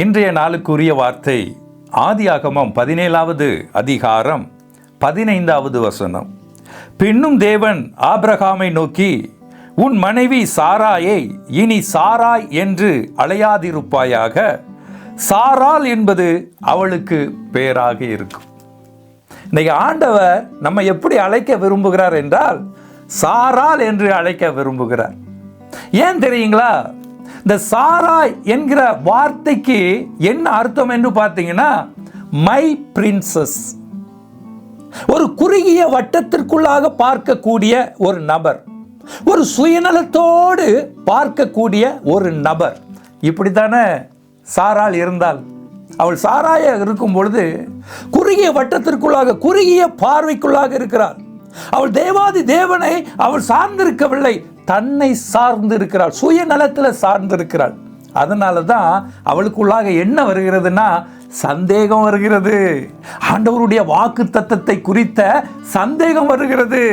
இன்றைய நாளுக்குரிய வார்த்தை ஆதியாகமம் பதினேழாவது அதிகாரம் பதினைந்தாவது வசனம். பின்னும் தேவன் ஆபிரகாமை நோக்கி உன் மனைவி சாராயை இனி சாராய் என்று அழையாதிருப்பாயாக சாரால் என்பது அவளுக்கு பேராக இருக்கும். இன்னைக்கு ஆண்டவர் நம்ம எப்படி அழைக்க விரும்புகிறார் என்றால் சாரால் என்று அழைக்க விரும்புகிறார். ஏன் தெரியுங்களா? இந்த சாராய் என்கிற வார்த்தைக்கு என்ன அர்த்தம் என்று பார்த்தீங்கன்னா மை பிரின்சஸ் ஒரு குறுகிய வட்டத்திற்குள்ளாக பார்க்கக்கூடிய ஒரு நபர் ஒரு சுயநலத்தோடு பார்க்கக்கூடிய ஒரு நபர். இப்படித்தானே சாரால் இருந்தால் அவள் சாராய இருக்கும் பொழுது குறுகிய வட்டத்திற்குள்ளாக குறுகிய பார்வைக்குள்ளாக இருக்கிறாள். அவள் தேவாதி தேவனை அவள் சார்ந்திருக்கவில்லை. தன்னை சார்ந்து இருக்கிறாள் சுயநலத்தில் சார்ந்திருக்கிறாள். அதனால தான் அவளுக்குள்ளாக என்ன வருகிறதுனா சந்தேகம் வருகிறது. ஆண்டவருடைய வாக்கு தத்தத்தை குறித்த சந்தேகம் வருகிறது.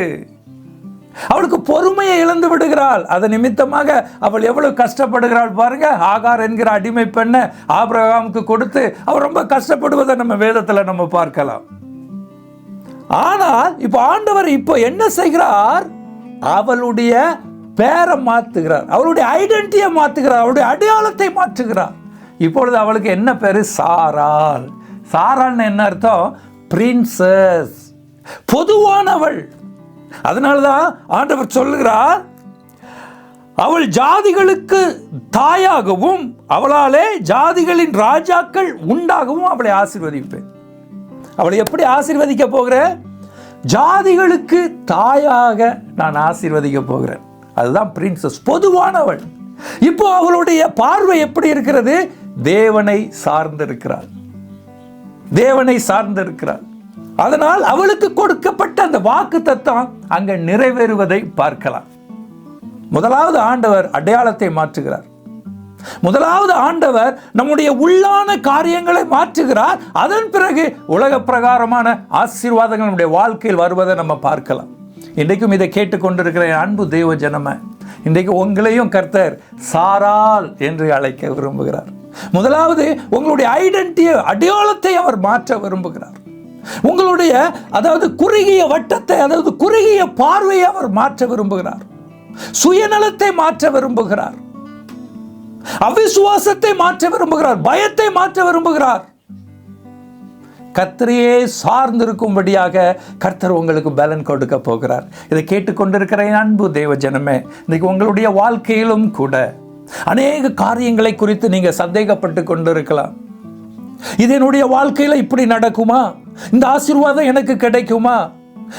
அவளுக்கு பொறுமையை இழந்து விடுகிறாள். அதன் நிமித்தமாக அவள் எவ்வளவு கஷ்டப்படுகிறாள் பாருங்க. ஆகார் என்கிற அடிமை பெண்ணை ஆபிரகாமுக்கு கொடுத்து அவள் ரொம்ப கஷ்டப்படுவதை நம்ம வேதத்தில் நம்ம பார்க்கலாம். ஆனால் இப்போ ஆண்டவர் இப்போ என்ன செய்கிறார்? அவளுடைய பேரை மாற்றுகிறார் அவளுடைய ஐடென்டிட்டியை மாற்றுகிறார் அவளுடைய அடையாளத்தை மாற்றுகிறார். இப்பொழுது அவளுக்கு என்ன பேர்? சாரால் சாரான்னு என்ன அர்த்தம்? பிரின்சஸ் பொதுவானவள். அதனால தான் ஆண்டவர் சொல்லுகிறார் அவள் ஜாதிகளுக்கு தாயாகவும் அவளாலே ஜாதிகளின் ராஜாக்கள் உண்டாகவும் அவளை ஆசீர்வதிப்பேன். அவளை எப்படி ஆசிர்வதிக்க போகிற ஜாதிகளுக்கு தாயாக நான் ஆசிர்வதிக்க போகிறேன். அதுதான் பிரின்சஸ் பொதுவானவள். இப்போ அவளுடைய பார்வை எப்படி இருக்கிறது? தேவனை சார்ந்திருக்கிறாள். தேவனை சார்ந்திருக்கிறாள். அதனால் அவளுக்கு கொடுக்கப்பட்ட அந்த வாக்கு தத்துவம் அங்க நிறைவேறுவதை பார்க்கலாம். முதலாவது ஆண்டவர் அடையாளத்தை மாற்றுகிறார். முதலாவது ஆண்டவர் நம்முடைய உள்ளான காரியங்களை மாற்றுகிறார். அதன் பிறகு உலக பிரகாரமான ஆசீர்வாதங்கள் நம்முடைய வாழ்க்கையில் வருவதை நம்ம பார்க்கலாம். இன்றைக்கும் இதை கேட்டுக்கொண்டிருக்கிற அன்பு தெய்வ ஜனம இன்றைக்கு உங்களையும் கர்த்தர் சாரால் என்று அழைக்க விரும்புகிறார். முதலாவது உங்களுடைய ஐடென்டிட்டியை அடையாளத்தை அவர் மாற்ற விரும்புகிறார். உங்களுடைய அதாவது குறுகிய வட்டத்தை அதாவது குறுகிய பார்வையை அவர் மாற்ற விரும்புகிறார். சுயநலத்தை மாற்ற விரும்புகிறார். அவிசுவாசத்தை மாற்ற விரும்புகிறார். பயத்தை மாற்ற விரும்புகிறார். கர்த்தரையே சார்ந்திருக்கும்படியாக கர்த்தர் உங்களுக்கு பலன் கொடுக்க போகிறார். இதை கேட்டுக்கொண்டிருக்கிற அன்பு தேவ ஜனமே இன்னைக்கு உங்களுடைய வாழ்க்கையிலும் கூட அநேக காரியங்களை குறித்து நீங்க சந்தேகப்பட்டு கொண்டிருக்கலாம். இது என்னுடைய வாழ்க்கையில இப்படி நடக்குமா? இந்த ஆசீர்வாதம் எனக்கு கிடைக்குமா?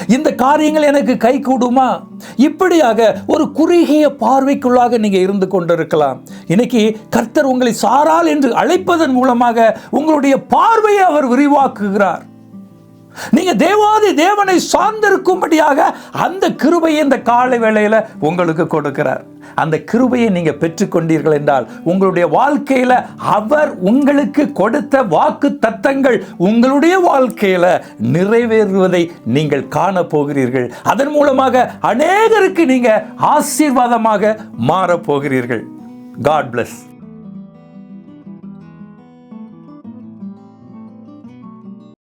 இந்த காரியங்கள் எனக்கு கை கூடுமா? இப்படியாக ஒரு குறுகிய பார்வைக்குள்ளாக நீங்க இருந்து கொண்டிருக்கலாம். இன்னைக்கு கர்த்தர் உங்களை சாரால் என்று அழைப்பதன் மூலமாக உங்களுடைய பார்வையை அவர் விரிவாக்குகிறார். நீங்க தேவாதி தேவனை சார்ந்திருக்கும்படியாக அந்த கிருபையை இந்த காலை வேளையில் உங்களுக்கு கொடுக்கிறார். அந்த கிருபையை நீங்கள் பெற்றுக்கொண்டீர்கள் என்றால் உங்களுடைய வாழ்க்கையில அவர் உங்களுக்கு கொடுத்த வாக்கு தத்தங்கள் உங்களுடைய வாழ்க்கையில நிறைவேறுவதை நீங்கள் காண போகிறீர்கள் அதன் மூலமாக அநேகருக்கு நீங்க ஆசீர்வாதமாக மாறப் போகிறீர்கள் காட் பிளஸ்